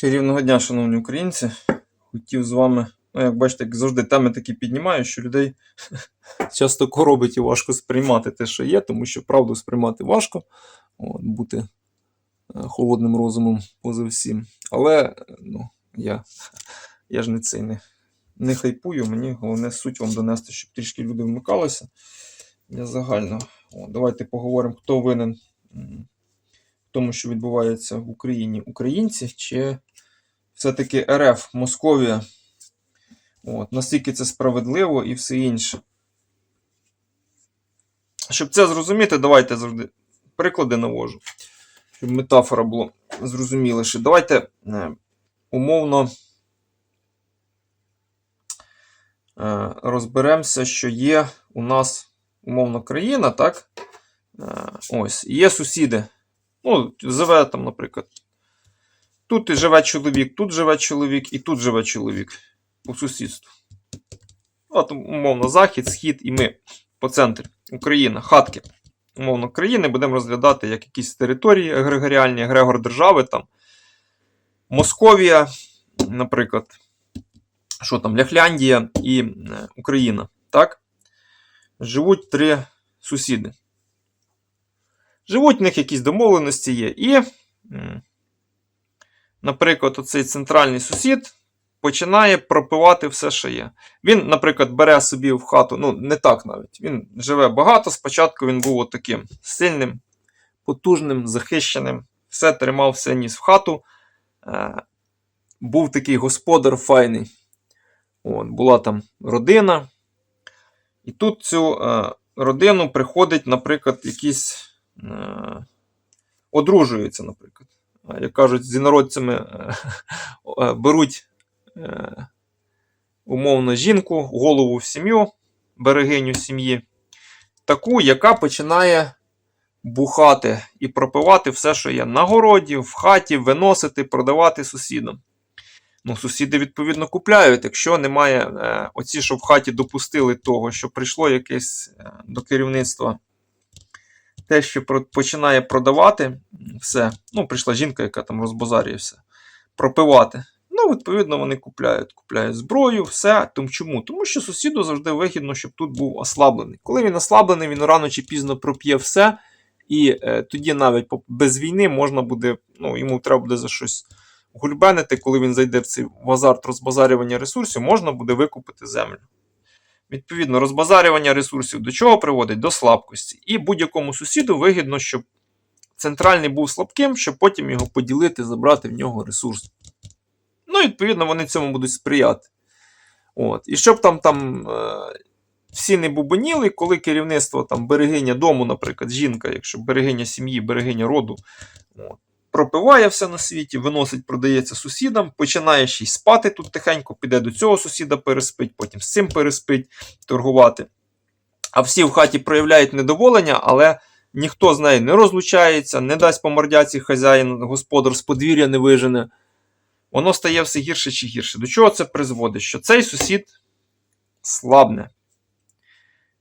Чарівного дня, шановні українці. Хотів з вами, ну, як бачите, як завжди, теми такі піднімаю, що людей часто коробить і важко сприймати те, що є, тому що правду сприймати важко, от, бути е, холодним розумом поза всім. Але ну, я, я ж не цей не, не хайпую, мені головне суть вам донести, щоб трішки люди вмикалися. Я загально. О, давайте поговоримо, хто винен в тому, що відбувається в Україні, українці, чи все-таки РФ, Московія. От, наскільки це справедливо і все інше. Щоб це зрозуміти, давайте завжди приклади навожу, щоб метафора була зрозуміліше. Давайте е, умовно е, розберемося, що є у нас умовно країна, так? Е, ось, є сусіди. Ну, живе там, наприклад. Тут і живе чоловік, тут живе чоловік, і тут живе чоловік по сусідству. От, умовно, захід, схід і ми по центрі. Україна, хатки. Умовно, країни будемо розглядати як якісь території егрегоріальні, егрегор держави, там. Московія, наприклад, що там, Ляхляндія і е, Україна. Так? Живуть три сусіди. Живуть в них якісь домовленості є. І, наприклад, оцей центральний сусід починає пропивати все, що є. Він, наприклад, бере собі в хату, ну, не так навіть. Він живе багато. Спочатку він був от таким сильним, потужним, захищеним, все тримав, все ніс в хату. Е, був такий господар файний. От, була там родина. І тут цю е, родину приходить, наприклад, якісь. Е, одружуються, наприклад. Як кажуть, з інородцями е, е, беруть е, умовно жінку, голову в сім'ю, берегиню сім'ї, таку, яка починає бухати і пропивати все, що є на городі, в хаті, виносити, продавати сусідам. Ну, сусіди, відповідно, купляють, якщо немає оці, що в хаті допустили того, що прийшло якесь до керівництва те, що починає продавати все. Ну, прийшла жінка, яка там розбазарює все, пропивати. Ну, відповідно, вони купляють. Купляють зброю, все. Тому чому? Тому що сусіду завжди вигідно, щоб тут був ослаблений. Коли він ослаблений, він рано чи пізно проп'є все. І е, тоді навіть без війни можна буде, ну, йому треба буде за щось гульбенити, коли він зайде в цей в азарт розбазарювання ресурсів, можна буде викупити землю. Відповідно, розбазарювання ресурсів до чого приводить? До слабкості. І будь-якому сусіду вигідно, щоб центральний був слабким, щоб потім його поділити, забрати в нього ресурс. Ну, відповідно, вони цьому будуть сприяти. От. І щоб там, там е, всі не бубоніли, коли керівництво там, берегиня дому, наприклад, жінка, якщо берегиня сім'ї, берегиня роду, от, пропиває все на світі, виносить, продається сусідам, починає ще й спати тут тихенько, піде до цього сусіда переспить, потім з цим переспить, торгувати. А всі в хаті проявляють недоволення, але ніхто з нею не розлучається, не дасть по хазяїн, господар з подвір'я не вижене. Воно стає все гірше чи гірше. До чого це призводить? Що цей сусід слабне.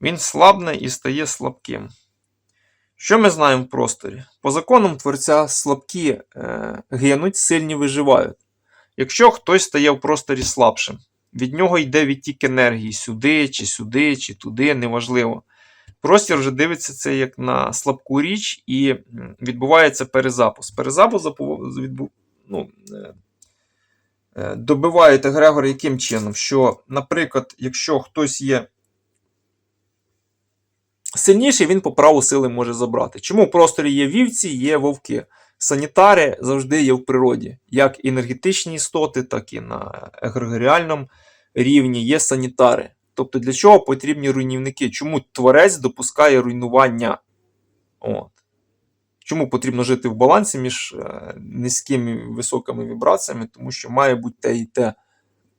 Він слабне і стає слабким. Що ми знаємо в просторі? По законам творця слабкі е, гинуть, сильні виживають. Якщо хтось стає в просторі слабшим, від нього йде відтік енергії сюди, чи сюди, чи туди, неважливо. Простір вже дивиться це як на слабку річ, і відбувається перезапуск. Перезапуск запу- відбу... ну, е, е, добивають егрегор яким чином? Що, наприклад, якщо хтось є сильніший, він по праву сили може забрати. Чому в просторі є вівці, є вовки? Санітари завжди є в природі, як енергетичні істоти, так і на егрегоріальному рівні є санітари. Тобто для чого потрібні руйнівники? Чому творець допускає руйнування? От. Чому потрібно жити в балансі між е, низькими і високими вібраціями? Тому що має бути те і те.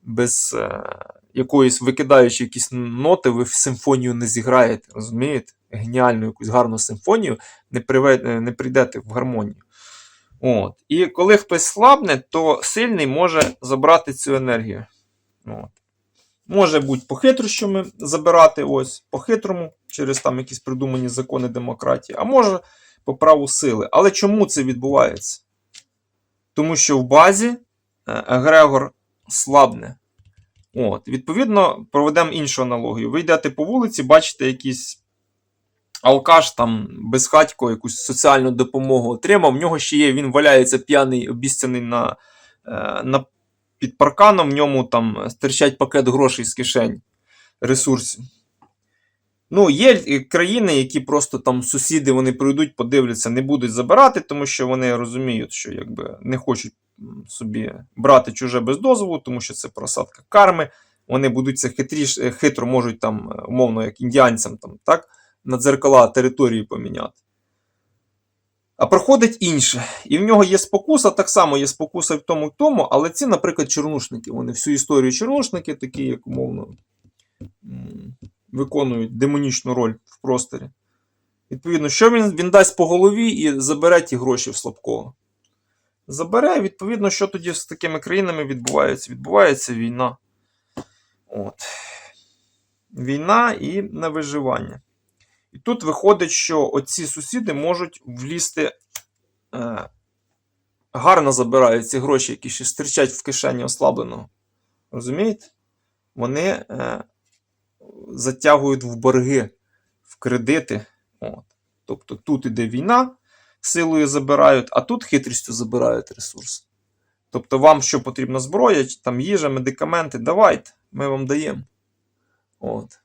Без е, якоїсь викидаючи якісь ноти, ви в симфонію не зіграєте, розумієте? Геніальну якусь гарну симфонію не, приве, е, не прийдете в гармонію. От. І коли хтось слабне, то сильний може забрати цю енергію. От. Може бути по хитрощами забирати, ось, по-хитрому, через там якісь придумані закони демократії, а може по праву сили. Але чому це відбувається? Тому що в базі егрегор слабне. От, Відповідно, проведемо іншу аналогію. Ви йдете по вулиці, бачите якийсь алкаш, там, безхатько, якусь соціальну допомогу отримав. В нього ще є, він валяється п'яний, обіцяний на, е, на, під парканом, в ньому там стирчать пакет грошей з кишень, ресурсів. Ну, є країни, які просто там сусіди вони прийдуть, подивляться, не будуть забирати, тому що вони розуміють, що якби не хочуть собі брати чуже без дозволу, тому що це просадка карми. Вони будуть це хитріш, е, хитро можуть там, е, умовно, як індіанцям, там, так, на дзеркала території поміняти. А проходить інше. І в нього є спокуса, так само є спокуса в тому і тому, але ці, наприклад, чорнушники. Вони всю історію чорнушники, такі, як умовно, виконують демонічну роль в просторі. Відповідно, що він, він дасть по голові і забере ті гроші в слабкого. Забере, відповідно, що тоді з такими країнами відбувається? Відбувається війна. От. Війна і на виживання. І тут виходить, що оці сусіди можуть влізти, е, гарно забирають ці гроші, які ще стирчать в кишені ослабленого. Розумієте? Вони е, затягують в борги, в кредити. От. Тобто тут іде війна, силою забирають, а тут хитрістю забирають ресурси. Тобто, вам що потрібна зброя, там їжа, медикаменти, давайте, ми вам даємо. От.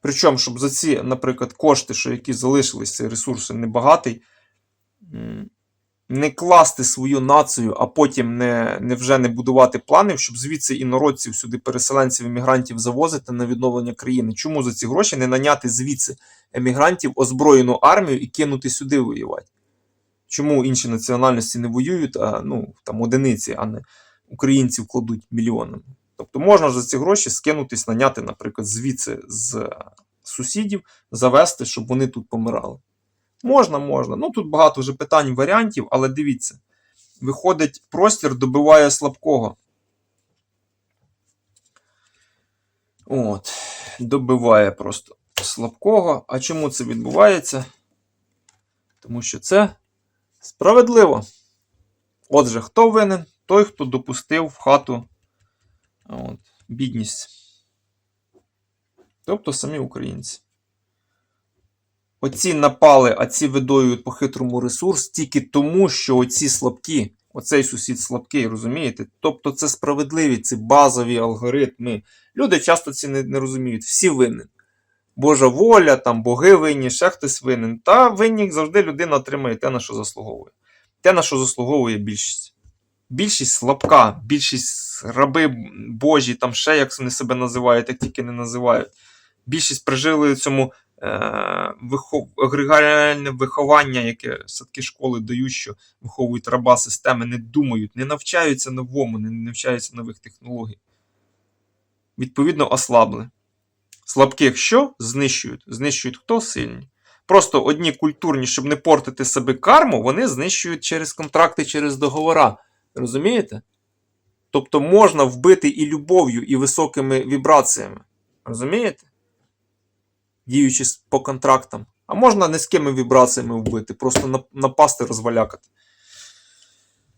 Причому, щоб за ці, наприклад, кошти, що які залишились, ці ресурси небагатий, не класти свою націю, а потім не, не вже не будувати планів, щоб звідси інородців сюди, переселенців, емігрантів завозити на відновлення країни. Чому за ці гроші не наняти звідси емігрантів озброєну армію і кинути сюди воювати? Чому інші національності не воюють, а ну, там одиниці, а не українців кладуть мільйонами? Тобто можна за ці гроші скинутись, наняти, наприклад, звідси з сусідів, завести, щоб вони тут помирали. Можна, можна. Ну тут багато вже питань, варіантів, але дивіться, виходить, простір добиває слабкого. От, добиває просто слабкого. А чому це відбувається? Тому що це справедливо. Отже, хто винен? Той, хто допустив в хату от, бідність. Тобто самі українці. Оці напали, а ці видоюють по хитрому ресурс тільки тому, що оці слабкі, оцей сусід слабкий, розумієте? Тобто це справедливі, це базові алгоритми. Люди часто ці не, не розуміють. Всі винні. Божа воля, там боги винні, ще хтось винен. Та винні завжди людина отримає те, на що заслуговує. Те, на що заслуговує більшість. Більшість слабка, більшість раби Божі, там ще як вони себе називають, як тільки не називають. Більшість прижили цьому вихов... агрегальне виховання, яке садки школи дають, що виховують раба системи, не думають, не навчаються новому, не навчаються нових технологій. Відповідно, ослабли. Слабких що? Знищують. Знищують хто сильні. Просто одні культурні, щоб не портити себе карму, вони знищують через контракти, через договора. Розумієте? Тобто можна вбити і любов'ю, і високими вібраціями. Розумієте? Діючи по контрактам. А можна низькими вібраціями вбити, просто напасти, розвалякати.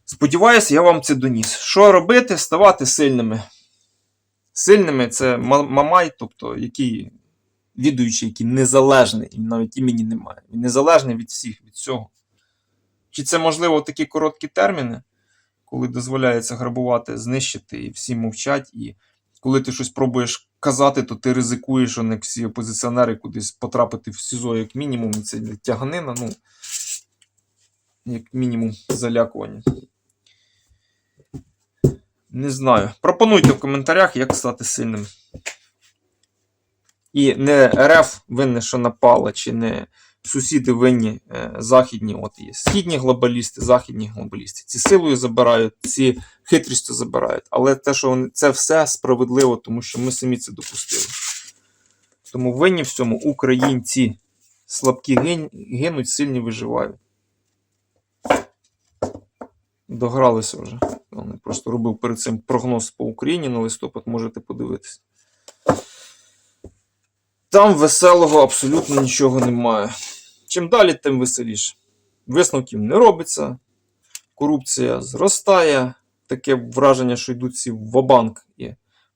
Сподіваюсь, я вам це доніс. Що робити? Ставати сильними. Сильними це мамай, тобто який відуючий, який незалежний, і навіть імені немає. Він незалежний від всіх, від всього. Чи це можливо такі короткі терміни, коли дозволяється грабувати, знищити, і всі мовчать, і коли ти щось пробуєш казати, то ти ризикуєш, що не всі опозиціонери кудись потрапити в СІЗО, як мінімум, і це тяганина, ну, як мінімум, залякування. Не знаю. Пропонуйте в коментарях, як стати сильним. І не РФ винне, що напала, чи не сусіди винні е, західні. От є східні глобалісти, західні глобалісти. Ці силою забирають, ці хитрістю забирають. Але те, що вони, це все справедливо, тому що ми самі це допустили. Тому винні в цьому українці. Слабкі гин, гинуть, сильні виживають. Догралися вже. Я просто робив перед цим прогноз по Україні на листопад, можете подивитися. Там веселого абсолютно нічого немає. Чим далі, тим веселіше. Висновків не робиться, корупція зростає, таке враження, що йдуть всі в банк і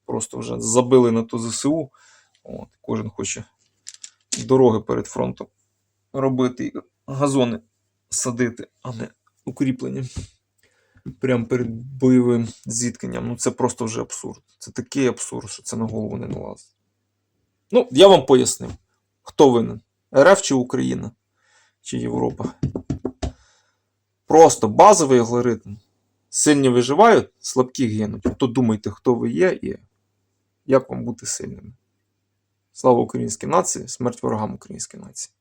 просто вже забили на ту ЗСУ. От, кожен хоче дороги перед фронтом робити, газони садити, а не укріплення. Прямо перед бойовим зіткненням. Ну це просто вже абсурд. Це такий абсурд, що це на голову не налазить. Ну, я вам пояснив, хто винен: РФ чи Україна, чи Європа. Просто базовий алгоритм. Сильні виживають, слабкі гинуть. То думайте, хто ви є і як вам бути сильними. Слава українській нації, смерть ворогам української нації.